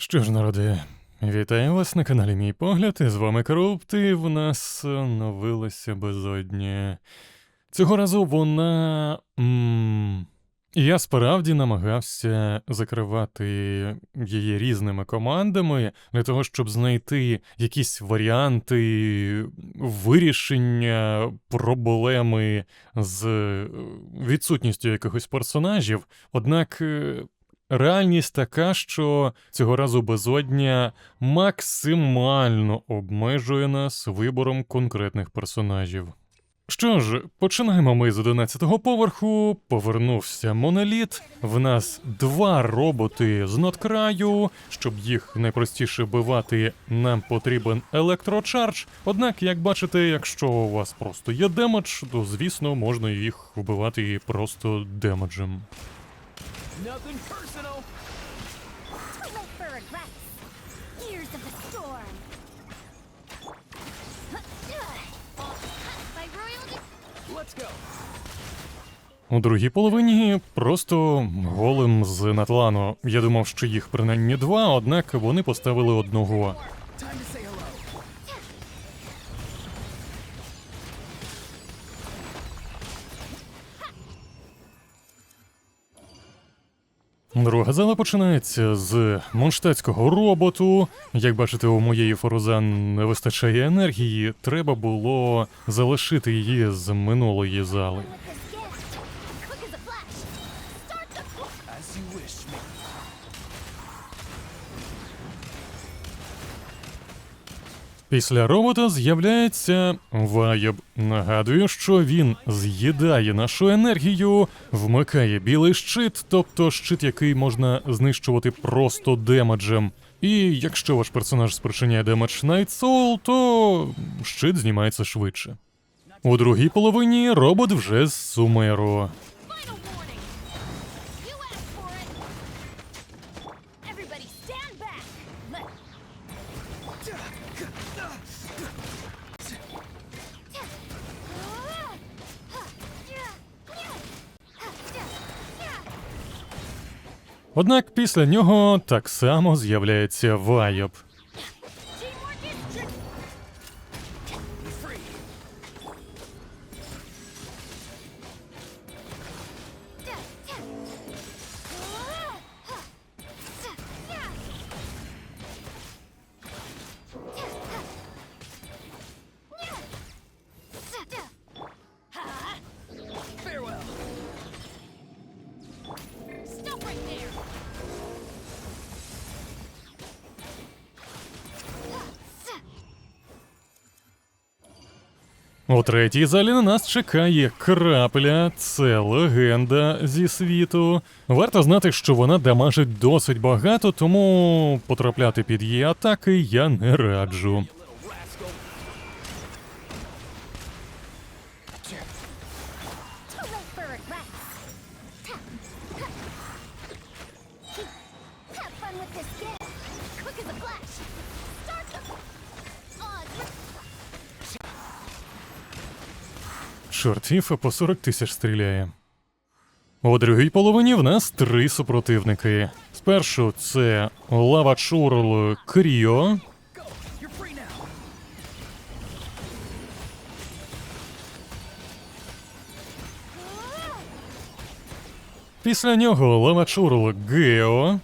Що ж, народи, вітаю вас на каналі Мій Погляд, і з вами Корупт, і в нас оновилася безодня. Цього разу вона. М- я справді намагався закривати її різними командами для того, щоб знайти якісь варіанти вирішення проблеми з е, відсутністю якихось персонажів. Однак е, реальність така, що цього разу безодня максимально обмежує нас вибором конкретних персонажів. Що ж, починаємо ми з 11-го поверху. Повернувся моноліт. В нас два роботи з надкраю. Щоб їх найпростіше бивати, нам потрібен електрочардж. Однак, як бачите, якщо у вас просто є демедж, то звісно можна їх вбивати просто демеджем. Nothing personal. Twilight for regrets. Years of the storm. Let's go. У другій половині просто голем з Натлану. Я думав, що їх принаймні два, однак вони поставили одного. Друга зала починається з монштатського роботу. Як бачите, у моєї Форузан не вистачає енергії. Треба було залишити її з минулої зали. Після робота з'являється Вайоб. Нагадую, що він з'їдає нашу енергію, вмикає білий щит, тобто щит, який можна знищувати просто демеджем. І якщо ваш персонаж спричиняє демедж Soul, то щит знімається швидше. У другій половині робот вже з Сумеру. Однак після нього так само з'являється Вайоб. У третій залі на нас чекає крапля, це легенда зі світу. Варто знати, що вона дамажить досить багато, тому потрапляти під її атаки я не раджу. Чорт, Фіфа по 40 тисяч стріляє. У другій половині в нас три супротивники. Спершу це Лава Чурл Кріо, після нього Лава Чурл Гео,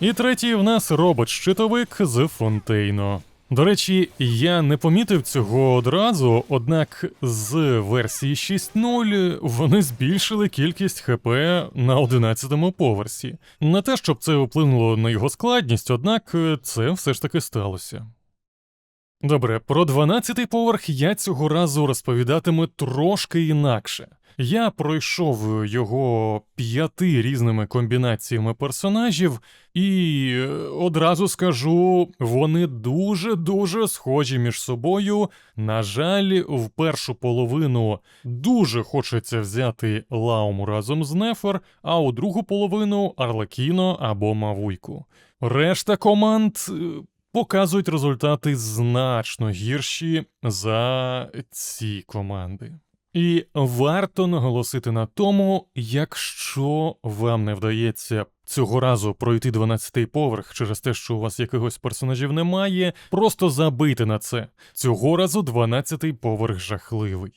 І третій в нас робот-щитовик з Фонтейно. До речі, я не помітив цього одразу, однак з версії 6.0 вони збільшили кількість ХП на 11-му поверсі. Не те, щоб це вплинуло на його складність, однак це все ж таки сталося. Добре, про 12-й поверх я цього разу розповідатиму трошки інакше. Я пройшов його п'яти різними комбінаціями персонажів, і е, одразу скажу, вони дуже-дуже схожі між собою. На жаль, в першу половину дуже хочеться взяти Лауму разом з Нефер, а у другу половину Арлекіно або Мавуйку. Решта команд е, показують результати значно гірші за ці команди. І варто наголосити на тому, якщо вам не вдається цього разу пройти 12-й поверх через те, що у вас якихось персонажів немає, просто забийте на це. Цього разу 12-й поверх жахливий.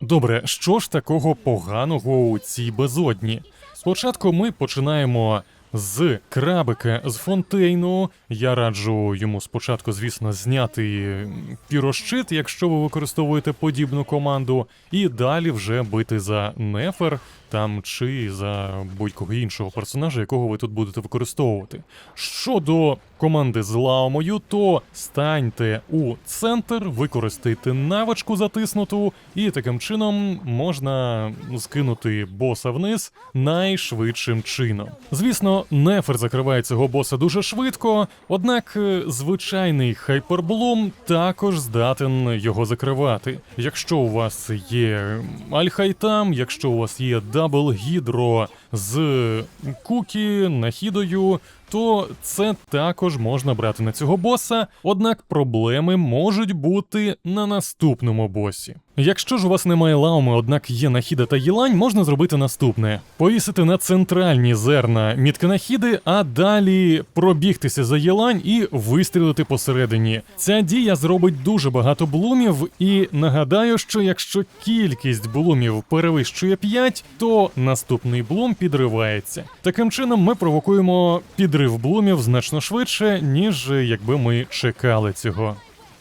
Добре, що ж такого поганого у цій безодні? Спочатку ми починаємо з крабика з фонтейну. Я раджу йому спочатку, звісно, зняти пірощит, якщо ви використовуєте подібну команду, і далі вже бити за нефер там чи за будь-кого іншого персонажа, якого ви тут будете використовувати. Щодо команди з лаумою, то станьте у центр, використайте навичку затиснуту, і таким чином можна скинути боса вниз найшвидшим чином. Звісно, нефер закриває цього боса дуже швидко, однак е, звичайний хайперблум також здатен його закривати. Якщо у вас є альхайтам, якщо у вас є дабл гідро з кукі, нахідою, то це також можна брати на цього боса, однак проблеми можуть бути на наступному босі. Якщо ж у вас немає лауми, однак є нахіда та їлань, можна зробити наступне: повісити на центральні зерна мітки нахіди, а далі пробігтися за їлань і вистрілити посередині. Ця дія зробить дуже багато блумів, і нагадаю, що якщо кількість блумів перевищує 5, то наступний блум підривається. Таким чином, ми провокуємо підрив блумів значно швидше, ніж якби ми чекали цього.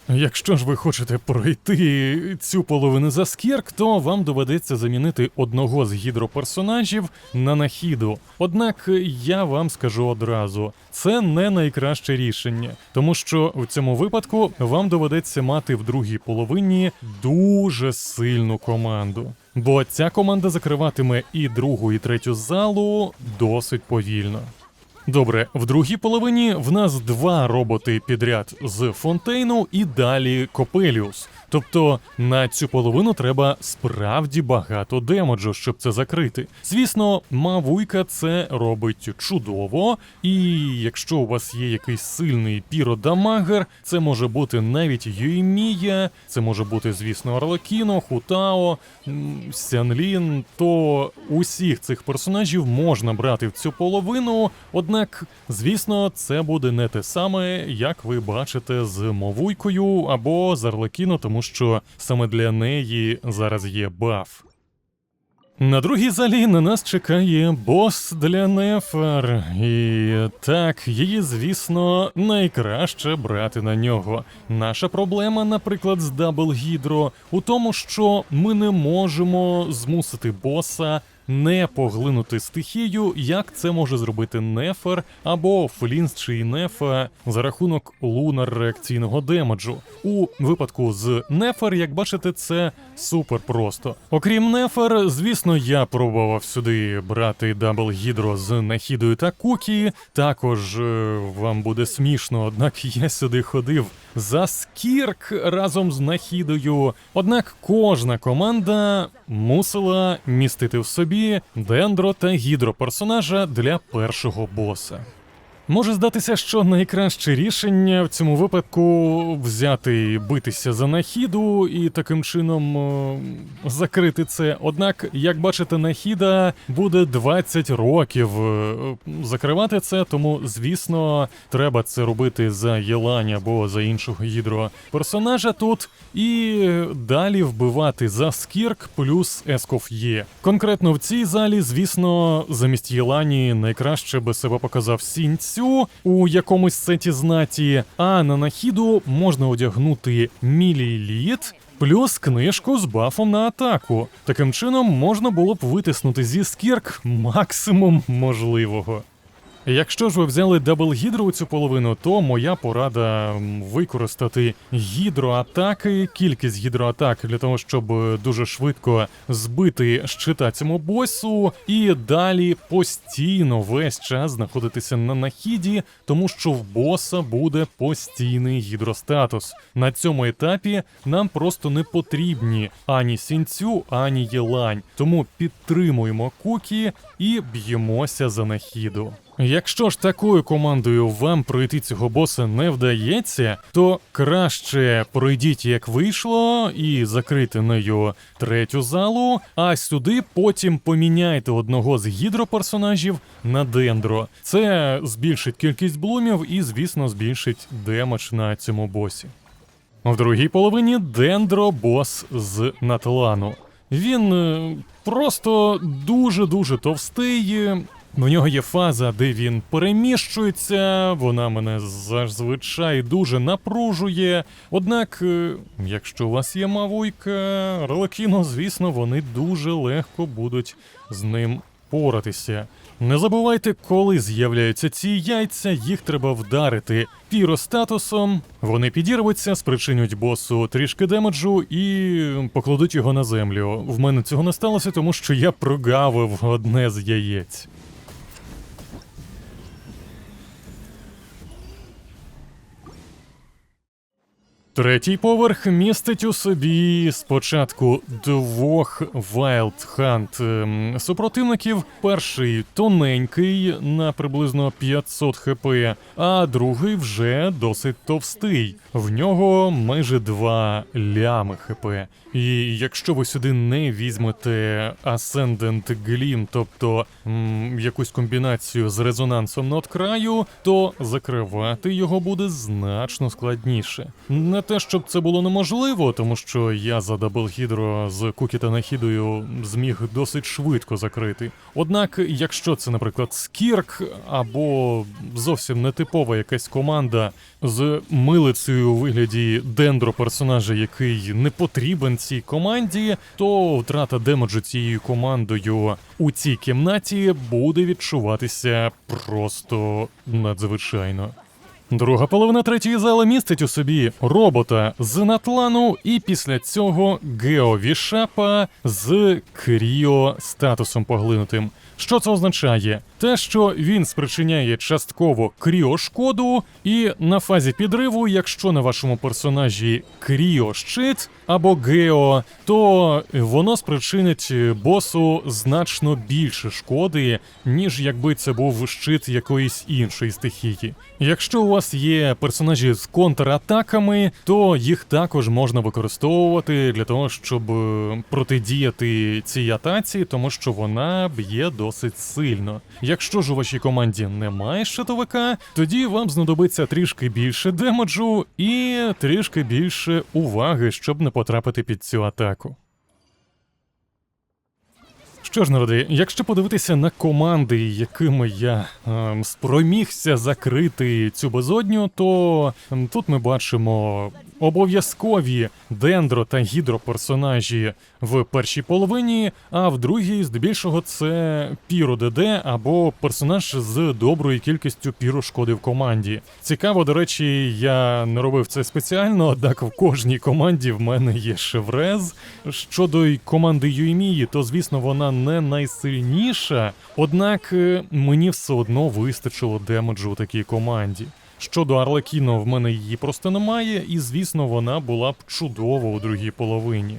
Якщо ж ви хочете пройти цю половину за скірк, то вам доведеться замінити одного з гідроперсонажів на нахіду. Однак я вам скажу одразу, це не найкраще рішення, тому що в цьому випадку вам доведеться мати в другій половині дуже сильну команду. Бо ця команда закриватиме і другу, і третю залу досить повільно. Добре, в другій половині в нас два роботи підряд з фонтейну і далі Копеліус. Тобто на цю половину треба справді багато демоджу, щоб це закрити. Звісно, Мавуйка це робить чудово, і якщо у вас є якийсь сильний піродамагер, це може бути навіть Юймія, це може бути, звісно, Арлекіно, Хутао, Сянлін, то усіх цих персонажів можна брати в цю половину, однак, звісно, це буде не те саме, як ви бачите з Мовуйкою або з Арлекіно, тому що саме для неї зараз є баф. На другій залі на нас чекає бос для Нефер. І так, її, звісно, найкраще брати на нього. Наша проблема, наприклад, з Дабл Гідро у тому, що ми не можемо змусити боса не поглинути стихію, як це може зробити Нефер або Флінс чи Нефа за рахунок лунар реакційного демеджу. У випадку з Нефер, як бачите, це супер просто. Окрім Нефер, звісно, я пробував сюди брати дабл гідро з нахідою та кукі. Також е, вам буде смішно, однак я сюди ходив за скірк разом з нахідою. Однак кожна команда мусила містити в собі дендро та гідро персонажа для першого боса. Може здатися, що найкраще рішення в цьому випадку взяти і битися за нахіду і таким чином е, закрити це. Однак, як бачите, нахіда буде 20 років е, закривати це, тому звісно, треба це робити за Єлань або за іншого гідроперсонажа тут, і далі вбивати за скірк плюс ескоф є. Конкретно в цій залі, звісно, замість Єлані найкраще би себе показав Сінцю у якомусь сеті знаті, а на нахіду можна одягнути міліліт. Плюс книжку з бафом на атаку. Таким чином можна було б витиснути зі скірк максимум можливого. Якщо ж ви взяли дабл гідро у цю половину, то моя порада використати гідроатаки, кількість гідроатак для того, щоб дуже швидко збити щита цьому босу, і далі постійно весь час знаходитися на нахіді, тому що в боса буде постійний гідростатус. На цьому етапі нам просто не потрібні ані сінцю, ані єлань. Тому підтримуємо кукі і б'ємося за нахіду. Якщо ж такою командою вам пройти цього боса не вдається, то краще пройдіть як вийшло і закрити нею третю залу, а сюди потім поміняйте одного з гідроперсонажів на дендро. Це збільшить кількість блумів і, звісно, збільшить демедж на цьому босі. В другій половині Дендро бос з Натлану. Він е, просто дуже-дуже товстий. В нього є фаза, де він переміщується, вона мене зазвичай дуже напружує. Однак, е, якщо у вас є мавуйка, Релакіно, звісно, вони дуже легко будуть з ним поратися. Не забувайте, коли з'являються ці яйця, їх треба вдарити піростатусом. Вони підірвуться, спричинять босу трішки демеджу і покладуть його на землю. В мене цього не сталося, тому що я прогавив одне з яєць. Третій поверх містить у собі спочатку двох Wild Hunt ем, супротивників. Перший тоненький на приблизно 500 хп, а другий вже досить товстий. В нього майже 2 лями хп. І якщо ви сюди не візьмете Ascendant Gleam, тобто м, якусь комбінацію з резонансом над краю, то закривати його буде значно складніше. Те, щоб це було неможливо, тому що я за даблгідро з Кукі та Нахідою зміг досить швидко закрити. Однак, якщо це, наприклад, Скірк або зовсім нетипова якась команда з милицею у вигляді дендро персонажа, який не потрібен цій команді, то втрата демеджу цією командою у цій кімнаті буде відчуватися просто надзвичайно. Друга половина третьої зали містить у собі робота з Натлану, і після цього Геовішапа з Кріо статусом поглинутим. Що це означає? Те, що він спричиняє частково кріошкоду, і на фазі підриву, якщо на вашому персонажі кріощит або гео, то воно спричинить босу значно більше шкоди, ніж якби це був щит якоїсь іншої стихії. Якщо у вас є персонажі з контратаками, то їх також можна використовувати для того, щоб е, протидіяти цій атаці, тому що вона б'є досить сильно. Якщо ж у вашій команді немає щитовика, тоді вам знадобиться трішки більше демеджу і трішки більше уваги, щоб не потрапити під цю атаку. Що ж, народи, якщо подивитися на команди, якими я ем, спромігся закрити цю безодню, то ем, тут ми бачимо обов'язкові дендро та гідроперсонажі в першій половині, а в другій, здебільшого, це піро ДД або персонаж з доброю кількістю пірошкоди в команді. Цікаво, до речі, я не робив це спеціально, однак в кожній команді в мене є шеврез. Щодо й команди Юймії, то звісно вона не найсильніша, однак е, мені все одно вистачило демеджу у такій команді. Щодо Арлекіно, в мене її просто немає, і звісно, вона була б чудова у другій половині.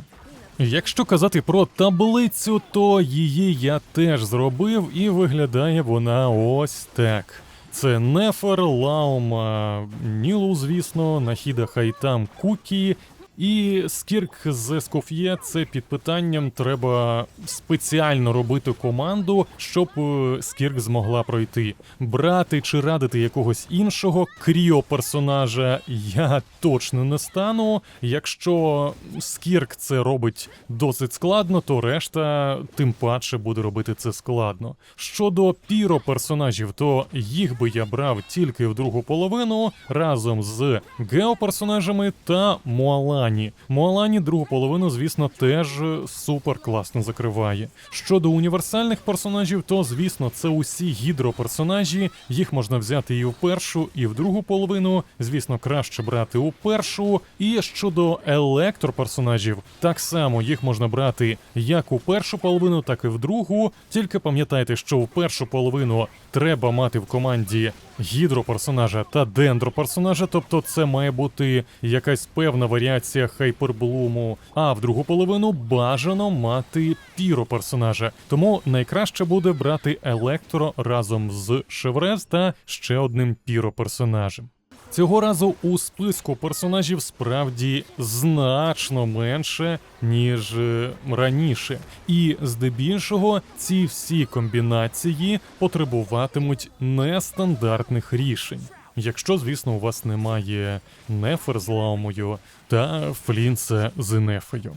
Якщо казати про таблицю, то її я теж зробив, і виглядає вона ось так. Це Нефер, Лаума, Нілу, звісно, Нахіда Хайтам Кукі. І Скірк з Скоф'є це під питанням треба спеціально робити команду, щоб е, Скірк змогла пройти. Брати чи радити якогось іншого кріо персонажа я точно не стану. Якщо Скірк це робить досить складно, то решта тим паче буде робити це складно. Щодо піро персонажів, то їх би я брав тільки в другу половину разом з геоперсонажами та Муалані. Муалані другу половину, звісно, теж супер класно закриває. Щодо універсальних персонажів, то звісно, це усі гідроперсонажі. Їх можна взяти і в першу, і в другу половину. Звісно, краще брати у першу. І щодо електроперсонажів, так само їх можна брати як у першу половину, так і в другу. Тільки пам'ятайте, що в першу половину треба мати в команді гідроперсонажа та дендроперсонажа, тобто це має бути якась певна варіація хайперблуму. А в другу половину бажано мати піроперсонажа. Тому найкраще буде брати електро разом з Шеврез та ще одним піроперсонажем. Цього разу у списку персонажів справді значно менше, ніж е, раніше. І здебільшого ці всі комбінації потребуватимуть нестандартних рішень. Якщо, звісно, у вас немає нефер з ламою та флінца з нефою.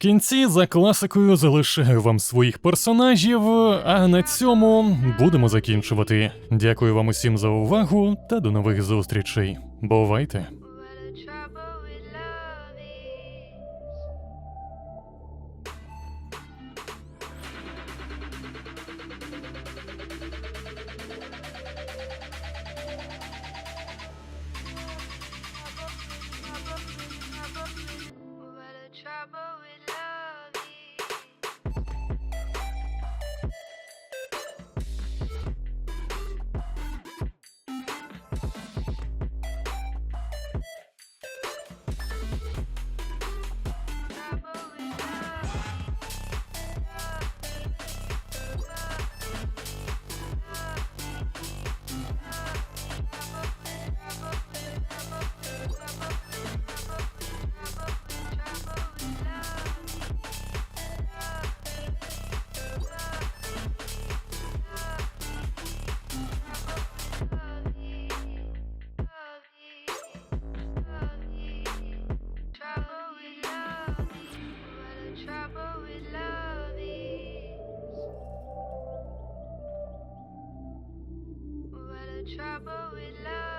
Кінці за класикою залишаю вам своїх персонажів, а на цьому будемо закінчувати. Дякую вам усім за увагу та до нових зустрічей. Бувайте! Trouble with love